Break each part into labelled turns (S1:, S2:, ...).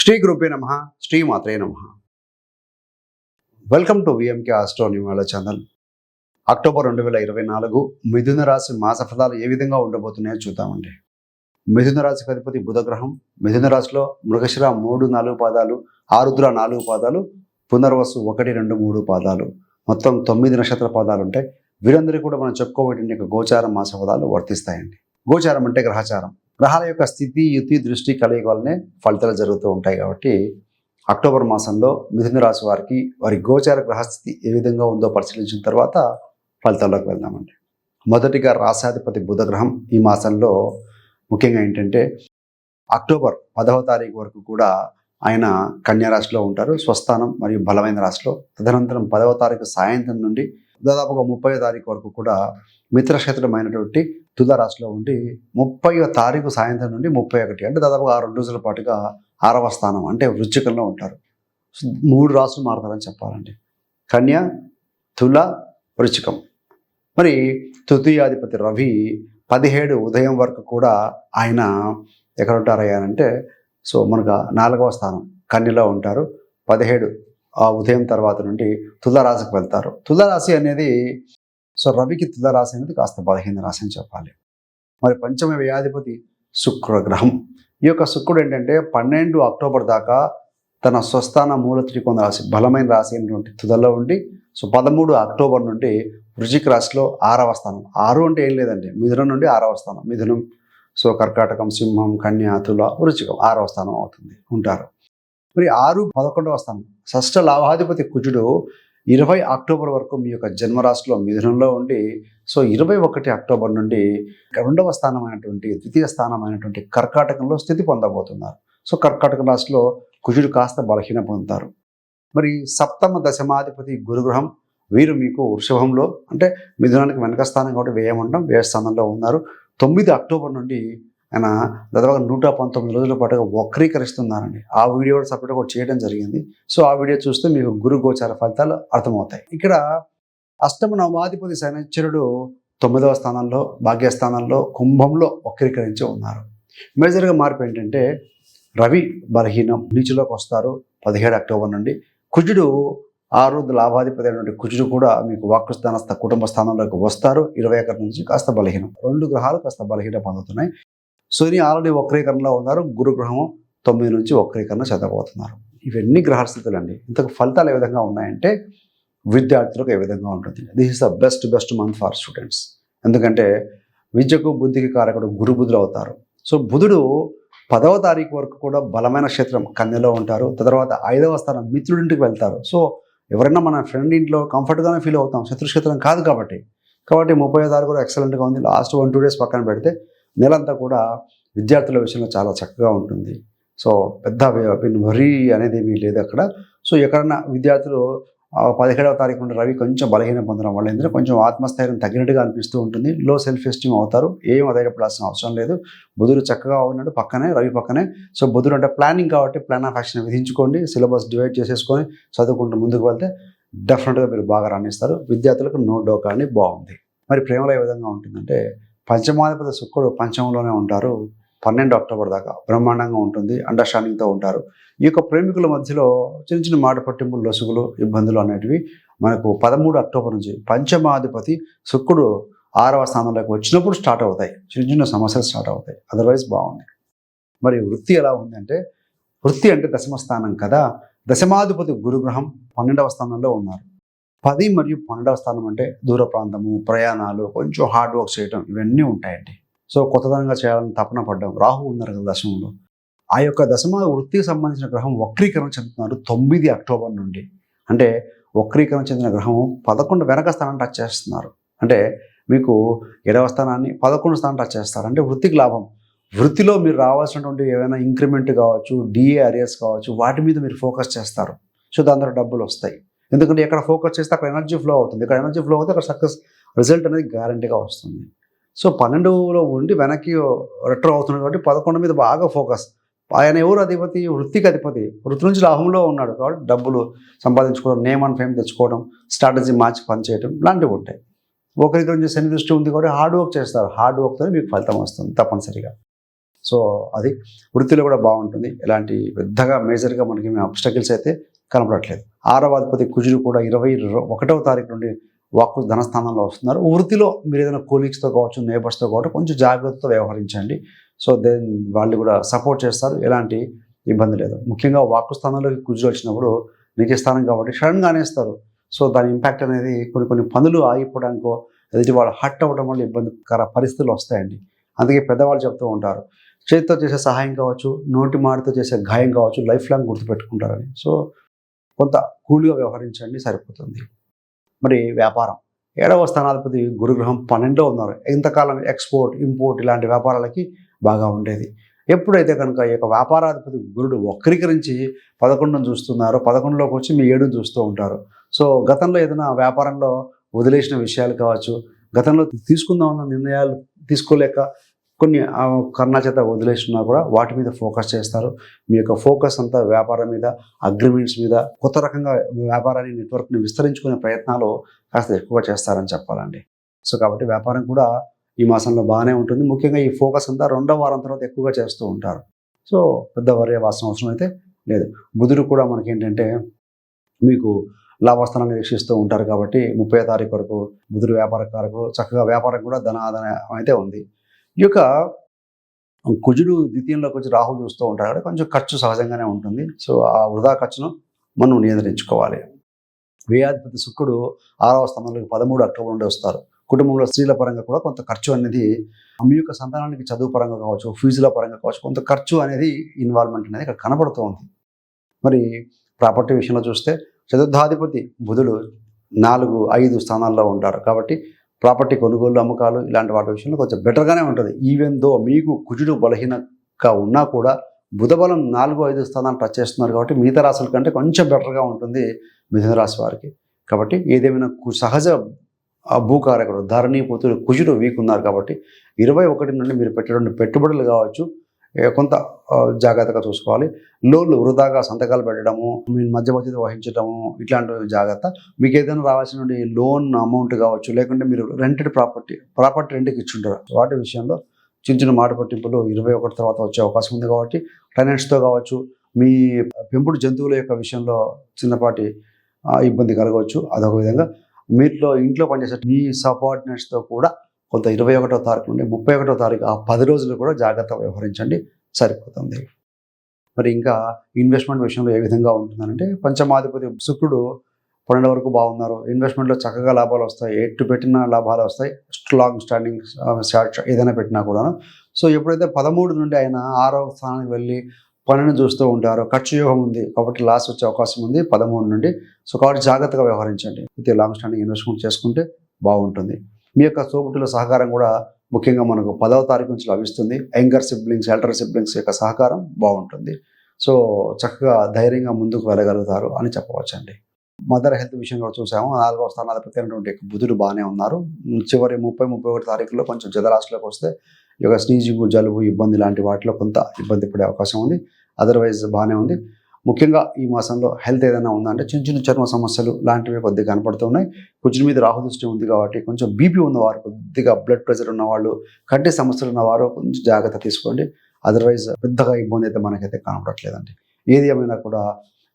S1: శ్రీ గురుపే నమ. శ్రీ మాత్రే నమ welcome to VMK ఆస్ట్రోన్యూమాల channel October రెండు వేల ఇరవై నాలుగు మిథున రాశి మాస ఫలాలు ఏ విధంగా ఉండబోతున్నాయో చూద్దామండి. మిథున రాశికి అధిపతి బుధగ్రహం మిథున రాశిలో మృగశిర మూడు నాలుగు పాదాలు ఆరుద్ర నాలుగు పాదాలు పునర్వసు ఒకటి రెండు మూడు పాదాలు. మొత్తం తొమ్మిది నక్షత్ర పాదాలు ఉంటాయి. వీరందరికీ కూడా మనం చెప్పుకోబెట్టిన యొక్క గోచార మాస ఫలాలు వర్తిస్తాయండి. గోచారం అంటే గ్రహచారం. గ్రహాల యొక్క స్థితి యుతి దృష్టి కలయిక వల్లనే ఫలితాలు జరుగుతూ ఉంటాయి కాబట్టి అక్టోబర్ మాసంలో మిథున రాశి వారికి వారి గోచార గ్రహస్థితి ఏ విధంగా ఉందో పరిశీలించిన తర్వాత ఫలితాల్లోకి వెళ్దామండి. మొదటిగా రాశాధిపతి బుధగ్రహం ఈ మాసంలో ముఖ్యంగా ఏంటంటే అక్టోబర్ పదవ తారీఖు వరకు కూడా ఆయన కన్యారాశిలో ఉంటారు. స్వస్థానం మరియు బలమైన రాశిలో తదనంతరం పదవ తారీఖు సాయంత్రం నుండి దాదాపుగా ముప్పై తారీఖు వరకు కూడా మిత్రక్షేత్రమైనటువంటి తులారాశిలో ఉండి ముప్పై తారీఖు సాయంత్రం నుండి ముప్పై ఒకటి అంటే దాదాపుగా ఆరు రోజుల పాటుగా ఆరవ స్థానం అంటే వృచ్చికంలో ఉంటారు. మూడు రాసులు మారుతారని చెప్పాలండి. కన్య తుల వృచ్చికం. మరి తృతీయాధిపతి రవి పదిహేడు ఉదయం వరకు కూడా ఆయన ఎక్కడ ఉంటారయ్యా అంటే సో మనకు నాలుగవ స్థానం కన్యలో ఉంటారు. పదిహేడు ఆ ఉదయం తర్వాత నుండి తులారాశికి వెళ్తారు. తులారాశి అనేది సో రవికి తులరాశి అనేది కాస్త బలహీన రాశి అని చెప్పాలి. మరి పంచమ వ్యాధిపతి శుక్ర గ్రహం ఈ యొక్క శుక్రుడు ఏంటంటే పన్నెండు అక్టోబర్ దాకా తన స్వస్థాన మూల త్రికోణ రాశి బలమైన రాశి అయినటువంటి తుదల్లో ఉండి సో పదమూడు అక్టోబర్ నుండి వృజిక రాశిలో ఆరవ స్థానం. ఆరు అంటే ఏం లేదండి మిథునం నుండి ఆరవ స్థానం. మిథునం సో కర్కాటకం సింహం కన్యా తుల వృచికం ఆరవ స్థానం అవుతుంది ఉంటారు. మరి ఆరు పదకొండవ స్థానం. షష్ఠ లాభాధిపతి కుజుడు ఇరవై అక్టోబర్ వరకు మీ యొక్క జన్మరాశిలో మిథునంలో ఉండి సో ఇరవై ఒకటి అక్టోబర్ నుండి రెండవ స్థానమైనటువంటి ద్వితీయ స్థానమైనటువంటి కర్కాటకంలో స్థితి పొందబోతున్నారు. సో కర్కాటక రాశిలో కుజుడు కాస్త బలహీన పొందుతారు. మరి సప్తమ దశమాధిపతి గురుగ్రహం వీరు మీకు వృషభంలో అంటే మిథునానికి వెనక స్థానం కాబట్టి వ్యయం ఉండడం వ్యయ స్థానంలో ఉన్నారు. తొమ్మిది అక్టోబర్ నుండి ఆయన దాదాపుగా నూట పంతొమ్మిది రోజుల పాటుగా వక్రీకరిస్తున్నారండి. ఆ వీడియో కూడా సపరేట్గా కూడా చేయడం జరిగింది. సో ఆ వీడియో చూస్తే మీకు గురు గోచార ఫలితాలు అర్థమవుతాయి. ఇక్కడ అష్టమ నవాధిపతి శనిశ్చరుడు తొమ్మిదవ స్థానంలో భాగ్యస్థానంలో కుంభంలో వక్రీకరించి ఉన్నారు. మేజర్గా మార్పు ఏంటంటే రవి బలహీనం నీచులోకి వస్తారు పదిహేడు అక్టోబర్ నుండి. కుజుడు ఆరు లాభాధిపతి అయినటువంటి కుజుడు కూడా మీకు వాక్కు కుటుంబ స్థానంలోకి వస్తారు. ఇరవై ఒకటి నుంచి కాస్త బలహీనం. రెండు గ్రహాలు కాస్త బలహీనం పొందుతున్నాయి. శని ఆల్రెడీ వక్రీకరణలో ఉన్నారు. గురుగ్రహం తొమ్మిది నుంచి వక్రీకరణ చదవబోతున్నారు ఇవన్నీ గ్రహస్థితులు అండి ఇంతకు ఫలితాలు ఏ విధంగా ఉన్నాయంటే విద్యార్థులకు ఏ విధంగా ఉంటుంది. This is the best best month for students ఎందుకంటే విద్యకు బుద్ధికి కారకుడు గురు బుధులు అవుతారు. సో బుధుడు పదవ తారీఖు వరకు కూడా బలమైన క్షేత్రం కన్యలో ఉంటారు. తర్వాత ఐదవ స్థానం మిత్రుడింటికి వెళ్తారు. సో ఎవరైనా మన ఫ్రెండ్ ఇంట్లో కంఫర్ట్గానే ఫీల్ అవుతాం. శత్రుక్షేత్రం కాదు కాబట్టి. కాబట్టి ముప్పై తారీఖు కూడా ఎక్సలెంట్గా ఉంది. లాస్ట్ వన్ టూ డేస్ పక్కన పెడితే నెలంతా కూడా విద్యార్థుల విషయంలో చాలా చక్కగా ఉంటుంది. సో పెద్ద వరి అనేది ఏమీ లేదు అక్కడ. సో ఎక్కడన్నా విద్యార్థులు పదిహేడవ తారీఖు నుండి రవి కొంచెం బలహీనం పొందడం వల్ల ఏంటంటే కొంచెం ఆత్మస్థైర్యం తగ్గినట్టుగా అనిపిస్తూ ఉంటుంది. లో సెల్ఫ్ ఎస్టీమ్ అవుతారు. ఏం అధైర్యపడాల్సిన అవసరం లేదు. బుధుడు చక్కగా ఉన్నాడు పక్కనే రవి పక్కనే. సో బుధుడు అంటే ప్లానింగ్ కాబట్టి ప్లాన్ ఆఫ్ యాక్షన్ విధించుకోండి. సిలబస్ డివైడ్ చేసేసుకొని చదువుకుంటూ ముందుకు వెళ్తే డెఫినెట్గా మీరు బాగా రాణిస్తారు. విద్యార్థులకు నో డోకా అని బాగుంది. మరి ప్రేమలో ఏ విధంగా ఉంటుందంటే పంచమాధిపతి శుక్రుడు పంచమంలోనే ఉంటారు. పన్నెండు అక్టోబర్ దాకా బ్రహ్మాండంగా ఉంటుంది. అండర్స్టాండింగ్తో ఉంటారు. ఈ యొక్క ప్రేమికుల మధ్యలో చిన్న చిన్న మాట పట్టింపులు లొసుగులు ఇబ్బందులు అనేటివి మనకు పదమూడు అక్టోబర్ నుంచి పంచమాధిపతి శుక్రుడు ఆరవ స్థానంలోకి వచ్చినప్పుడు స్టార్ట్ అవుతాయి. చిన్న చిన్న సమస్యలు స్టార్ట్ అవుతాయి. అదర్వైజ్ బాగుంది. మరి వృత్తి ఎలా ఉందంటే వృత్తి అంటే దశమ స్థానం కదా. దశమాధిపతి గురుగ్రహం పన్నెండవ స్థానంలో ఉన్నారు. పది మరియు పన్నెండవ స్థానం అంటే దూర ప్రాంతము ప్రయాణాలు కొంచెం హార్డ్ వర్క్ చేయడం ఇవన్నీ ఉంటాయండి. సో కొత్తదనంగా చేయాలని తపన పడ్డం రాహు ఉన్నారు కదా దశమంలో. ఆ యొక్క దశమ వృత్తికి సంబంధించిన గ్రహం వక్రీకరణ చెందుతున్నారు తొమ్మిది అక్టోబర్ నుండి. అంటే వక్రీకరణ చెందిన గ్రహం పదకొండు వెనక స్థానాన్ని టచ్ చేస్తున్నారు. అంటే మీకు ఏడవ స్థానాన్ని పదకొండు స్థానం టచ్ చేస్తారు. అంటే వృత్తికి లాభం. వృత్తిలో మీరు రావాల్సినటువంటి ఏమైనా ఇంక్రిమెంట్ కావచ్చు డిఏ అరియర్స్ కావచ్చు వాటి మీద మీరు ఫోకస్ చేస్తారు. సో దాని ద్వారా డబ్బులు వస్తాయి. ఎందుకంటే ఎక్కడ ఫోకస్ చేస్తే అక్కడ ఎనర్జీ ఫ్లో అవుతుంది. ఇక్కడ ఎనర్జీ ఫ్లో అవుతే అక్కడ సక్సెస్ రిజల్ట్ అనేది గ్యారంటీగా వస్తుంది. సో పన్నెండులో ఉండి వెనక్కి రెట్రో అవుతున్నాడు కాబట్టి పదకొండు మీద బాగా ఫోకస్. ఆయన ఎవరు అధిపతి? వృత్తికి అధిపతి. వృత్తి నుంచి లాభంలో ఉన్నాడు కాబట్టి డబ్బులు సంపాదించుకోవడం నేమ్ అండ్ ఫేమ్ తెచ్చుకోవడం స్ట్రాటజీ మార్చి పనిచేయడం లాంటివి ఉంటాయి. ఒకరి నుంచి శని దృష్టి ఉంది కాబట్టి హార్డ్ వర్క్ చేస్తారు. హార్డ్ వర్క్తోనే మీకు ఫలితం వస్తుంది తప్పనిసరిగా. సో అది వృత్తిలో కూడా బాగుంటుంది. ఎలాంటి పెద్దగా మేజర్గా మనకి అబ్స్టకిల్స్ అయితే కనపడట్లేదు. ఆరవ అధిపతి కుజుడు కూడా ఇరవై ఒకటవ తారీఖు నుండి వాక్కు ధనస్థానంలో వస్తున్నారు. వృత్తిలో మీరు ఏదైనా కోలీగ్స్తో కావచ్చు నేబర్స్తో కావచ్చు కొంచెం జాగ్రత్తతో వ్యవహరించండి. సో దెన్ వాళ్ళు కూడా సపోర్ట్ చేస్తారు. ఎలాంటి ఇబ్బంది లేదు. ముఖ్యంగా వాక్కు స్థానంలోకి కుజుడు వచ్చినప్పుడు నిజ స్థానం కాబట్టి సడన్గా అనేస్తారు సో దాని ఇంపాక్ట్ అనేది కొన్ని కొన్ని పనులు ఆగిపోవడానికో ఎదుటి వాళ్ళు హట్ అవ్వడం వల్ల ఇబ్బందికర పరిస్థితులు వస్తాయండి. అందుకే పెద్దవాళ్ళు చెప్తూ ఉంటారు. చేతితో చేసే సహాయం కావచ్చు నోటి మాటతో చేసే గాయం కావచ్చు లైఫ్ లాంగ్ గుర్తుపెట్టుకుంటారని. సో కొంత కూల్గా వ్యవహరించండి సరిపోతుంది. మరి వ్యాపారం. ఏడవ స్థానాధిపతి గురుగ్రహం పన్నెండులో ఉన్నారు. ఇంతకాలం ఎక్స్పోర్ట్ ఇంపోర్ట్ ఇలాంటి వ్యాపారాలకి బాగా ఉండేది. ఎప్పుడైతే కనుక ఈ యొక్క వ్యాపారాధిపతి గురుడు వక్రీకరించి పదకొండును చూస్తున్నారో పదకొండులోకి వచ్చి మీ ఏడును చూస్తూ ఉంటారు. సో గతంలో ఏదైనా వ్యాపారంలో వదిలేసిన విషయాలు కావచ్చు గతంలో తీసుకుందామన్న నిర్ణయాలు తీసుకోలేక కొన్ని ఆ, చేత వదిలేసినా కూడా వాటి మీద ఫోకస్ చేస్తారు. మీ యొక్క ఫోకస్ అంతా వ్యాపారం మీద అగ్రిమెంట్స్ మీద కొత్త రకంగా వ్యాపారాన్ని నెట్వర్క్ని విస్తరించుకునే ప్రయత్నాలు కాస్త ఎక్కువగా చేస్తారని చెప్పాలండి. సో కాబట్టి వ్యాపారం కూడా ఈ మాసంలో బాగానే ఉంటుంది. ముఖ్యంగా ఈ ఫోకస్ అంతా రెండో వారం తర్వాత ఎక్కువగా చేస్తూ ఉంటారు. సో పెద్ద వరే వాసన అవసరం అయితే లేదు. బుధుడు కూడా మనకి ఏంటంటే మీకు లాభస్థానాన్ని వీక్షిస్తూ ఉంటారు కాబట్టి ముప్పై తారీఖు వరకు బుధుడు వ్యాపార కారకుడు చక్కగా వ్యాపారం కూడా ధన ఆదాయం అయితే ఉంది. ఈ యొక్క కుజుడు ద్వితీయంలోకి వచ్చి రాహు చూస్తూ ఉంటారు కాబట్టి కొంచెం ఖర్చు సహజంగానే ఉంటుంది. సో ఆ వృధా ఖర్చును మనం నియంత్రించుకోవాలి. వ్యయాధిపతి శుక్రుడు ఆరవ స్థానంలోకి పదమూడు అక్టోబర్ నుండి వస్తారు. కుటుంబంలో స్త్రీల పరంగా కూడా కొంత ఖర్చు అనేది మీ యొక్క సంతానానికి చదువు పరంగా కావచ్చు ఫీజుల పరంగా కావచ్చు కొంత ఖర్చు అనేది ఇన్వాల్వ్మెంట్ అనేది ఇక్కడ కనబడుతూ ఉంది. మరి ప్రాపర్టీ విషయంలో చూస్తే చతుర్థాధిపతి బుధుడు నాలుగు ఐదు స్థానాల్లో ఉంటారు కాబట్టి ప్రాపర్టీ కొనుగోలు అమ్మకాలు ఇలాంటి వాటి విషయంలో కొంచెం బెటర్గానే ఉంటుంది. ఈవెన్ దో మీకు కుజుడు బలహీనంగా ఉన్నా కూడా బుధబలం నాలుగు ఐదు స్థానాలు టచ్ చేస్తున్నారు కాబట్టి మిగతా రాశుల కంటే కొంచెం బెటర్గా ఉంటుంది మిథున రాశి వారికి. కాబట్టి ఏదేమైనా సహజ భూకారకుడు ధరణి పుత్రుడు కుజుడు వీక్ ఉన్నారు కాబట్టి ఇరవై ఒకటి నుండి మీరు పెట్టేటువంటి పెట్టుబడులు కావచ్చు కొంత జాగ్రత్తగా చూసుకోవాలి. లోన్లు వృధాగా సంతకాలు పెట్టడము మీ మధ్య మధ్య వహించడము ఇట్లాంటి జాగ్రత్త. మీకు ఏదైనా రావాల్సిన లోన్ అమౌంట్ కావచ్చు లేకుంటే మీరు రెంటెడ్ ప్రాపర్టీ ప్రాపర్టీ రెంట్కి ఇచ్చుంటారు. వాటి విషయంలో చిన్న చిన్న మాట పట్టింపులు ఇరవై ఒకటి తర్వాత వచ్చే అవకాశం ఉంది కాబట్టి ఫైనాన్స్తో కావచ్చు మీ పెంపుడు జంతువుల యొక్క విషయంలో చిన్నపాటి ఇబ్బంది కలగవచ్చు. అదొక విధంగా మీట్లో ఇంట్లో పనిచేసే మీ సబార్డినేట్స్తో కూడా కొంత ఇరవై ఒకటో తారీఖు నుండి ముప్పై ఒకటో తారీఖు ఆ పది రోజులు కూడా జాగ్రత్తగా వ్యవహరించండి. సరిపోతుంది. మరి ఇంకా ఇన్వెస్ట్మెంట్ విషయంలో ఏ విధంగా ఉంటుందంటే పంచమాధిపతి శుక్రుడు పన్నెండు వరకు బాగున్నారు. ఇన్వెస్ట్మెంట్లో చక్కగా లాభాలు వస్తాయి. ఎటు పెట్టినా లాభాలు వస్తాయి. లాంగ్ స్టాండింగ్ షార్ట్ ఏదైనా పెట్టినా కూడాను. సో ఎప్పుడైతే పదమూడు నుండి ఆయన ఆరో స్థానానికి వెళ్ళి పనిని చూస్తూ ఉంటారో ఖర్చు యోగం ఉంది కాబట్టి లాస్ వచ్చే అవకాశం ఉంది పదమూడు నుండి. సో కాబట్టి జాగ్రత్తగా వ్యవహరించండి. అయితే లాంగ్ స్టాండింగ్ ఇన్వెస్ట్మెంట్ చేసుకుంటే బాగుంటుంది. మీ యొక్క తోబుట్టుల సహకారం కూడా ముఖ్యంగా మనకు పదవ తారీఖు నుంచి లభిస్తుంది. యంగర్ సిబ్లింగ్స్ ఎల్డర్ సిబ్లింగ్స్ యొక్క సహకారం బాగుంటుంది. సో చక్కగా ధైర్యంగా ముందుకు వెళ్ళగలుగుతారు అని చెప్పవచ్చండి. మదర్ హెల్త్ విషయం కూడా చూసాము. నాలుగవ స్థానాధిపతి అయినటువంటి బుధుడు బాగానే ఉన్నారు. చివరి ముప్పై ముప్పై ఒకటి తారీఖులో కొంచెం జలరాశిలోకి వస్తే ఈ యొక్క స్నీజింగ్ జలుబు ఇబ్బంది లాంటి వాటిలో కొంత ఇబ్బంది పడే అవకాశం ఉంది. అదర్వైజ్ బాగానే ఉంది. ముఖ్యంగా ఈ మాసంలో హెల్త్ ఏదైనా ఉందంటే చిన్న చిన్న చర్మ సమస్యలు లాంటివి కొద్దిగా కనపడుతున్నాయి. కుజుని మీద రాహు దృష్టి ఉంది కాబట్టి కొంచెం బీపీ ఉన్నవారు కొద్దిగా బ్లడ్ ప్రెషర్ ఉన్నవాళ్ళు కంటి సమస్యలు ఉన్నవారు కొంచెం జాగ్రత్త తీసుకోండి. అదర్వైజ్ పెద్దగా ఇబ్బంది అయితే మనకైతే కనపడట్లేదండి. ఏది ఏమైనా కూడా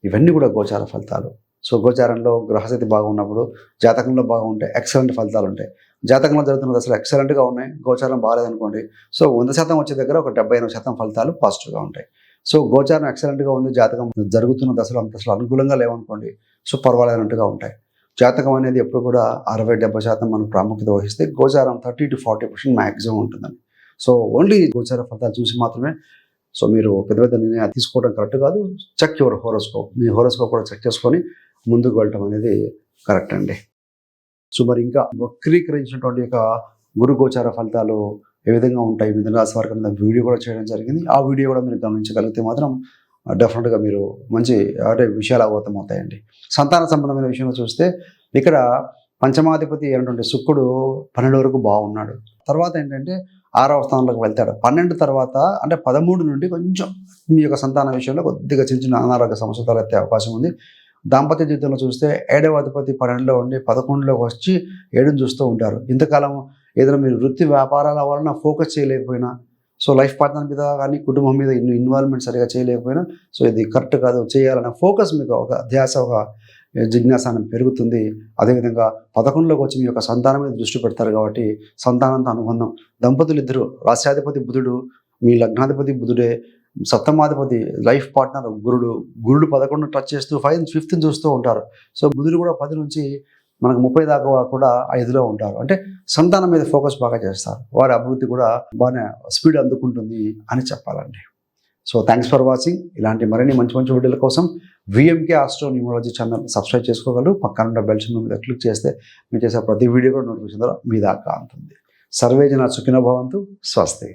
S1: ఇవన్నీ కూడా గోచార ఫలితాలు. సో గోచారంలో గ్రహస్థితి బాగున్నప్పుడు జాతకంలో బాగుంటే ఎక్సలెంట్ ఫలితాలు ఉంటాయి. జాతకంలో జరుగుతున్న అసలు ఎక్సలెంట్గా ఉన్నాయి గోచారం బాగాలేదనుకోండి సో వంద శాతం వచ్చే దగ్గర ఒక డెబ్బై ఎనభై శాతం ఫలితాలు పాజిటివ్గా ఉంటాయి. సో గోచారం ఎక్సలెంట్గా ఉంది జాతకం జరుగుతున్న దశలు అంత అసలు అనుకూలంగా లేవనుకోండి సో పర్వాలేనట్టుగా ఉంటాయి. జాతకం అనేది ఎప్పుడు కూడా అరవై డెబ్బై శాతం మనం ప్రాముఖ్యత వహిస్తే గోచారం thirty to forty percent maximum ఉంటుందండి. సో ఓన్లీ గోచార ఫలితాలు చూసి మాత్రమే సో మీరు పెద్ద పెద్ద నిర్ణయాలు తీసుకోవడం కరెక్ట్ కాదు చెక్ యువర్ హోరోస్కోప్ మీ హోరోస్కోప్ కూడా చెక్ చేసుకొని ముందుకు వెళ్ళటం అనేది కరెక్ట్ అండి. సో మరి ఇంకా వక్రీకరించినటువంటి యొక్క గురు గోచార ఫలితాలు ఏ విధంగా ఉంటాయి మిథున రాశి వారికి మీద వీడియో కూడా చేయడం జరిగింది. ఆ వీడియో కూడా మీరు గమనించగలిగితే మాత్రం డెఫినెట్గా మీరు మంచి అంటే విషయాలు అవగతం అవుతాయండి. సంతాన సంబంధమైన విషయంలో చూస్తే ఇక్కడ పంచమాధిపతి అయినటువంటి శుక్రుడు పన్నెండు వరకు బాగున్నాడు. తర్వాత ఏంటంటే ఆరవ స్థానంలోకి వెళ్తాడు. పన్నెండు తర్వాత అంటే పదమూడు నుండి కొంచెం మీ యొక్క సంతాన విషయంలో కొద్దిగా చిన్న చిన్న అనారోగ్య సమస్యలు తలెత్తే అవకాశం ఉంది. దాంపత్య జీవితంలో చూస్తే ఏడవ అధిపతి పన్నెండులో ఉండి పదకొండులోకి వచ్చి ఏడుని చూస్తూ ఉంటారు. ఇంతకాలం ఏదైనా మీరు వృత్తి వ్యాపారాల వలన ఫోకస్ చేయలేకపోయినా సో లైఫ్ పార్ట్నర్ మీద కానీ కుటుంబం మీద ఇన్ని ఇన్వాల్వ్మెంట్ సరిగా చేయలేకపోయినా సో ఇది కరెక్ట్ కాదు చేయాలనే ఫోకస్ మీకు ఒక ధ్యాస ఒక జిజ్ఞాసానం పెరుగుతుంది. అదేవిధంగా పదకొండులోకి వచ్చి మీ యొక్క సంతానం మీద దృష్టి పెడతారు కాబట్టి సంతానంతో అనుబంధం. దంపతులు ఇద్దరు రాస్యాధిపతి బుధుడు మీ లగ్నాధిపతి బుధుడే సప్తమాధిపతి లైఫ్ పార్ట్నర్ గురుడు గురుడు పదకొండు టచ్ చేస్తూ ఫైవ్ ఫిఫ్త్ చూస్తూ ఉంటారు. సో బుధుడు కూడా పది నుంచి మనకు ముప్పై దాకా కూడా ఐదులో ఉంటారు. అంటే సంతానం మీద ఫోకస్ బాగా చేస్తారు. వారి అభివృద్ధి కూడా బాగానే స్పీడ్ అందుకుంటుంది అని చెప్పాలండి. సో థ్యాంక్స్ ఫర్ వాచింగ్ ఇలాంటి మరిన్ని మంచి మంచి వీడియోల కోసం VMK astro numerology channel subscribe చేసుకోగలరు. పక్కన ఉన్న బెల్ మీద క్లిక్ చేస్తే మీరు చేసే ప్రతి వీడియో కూడా నోటిఫికేషన్ ద్వారా మీ దాకా అందుతుంది సర్వేజన సుఖినభవంతు సుఖిన స్వస్తి.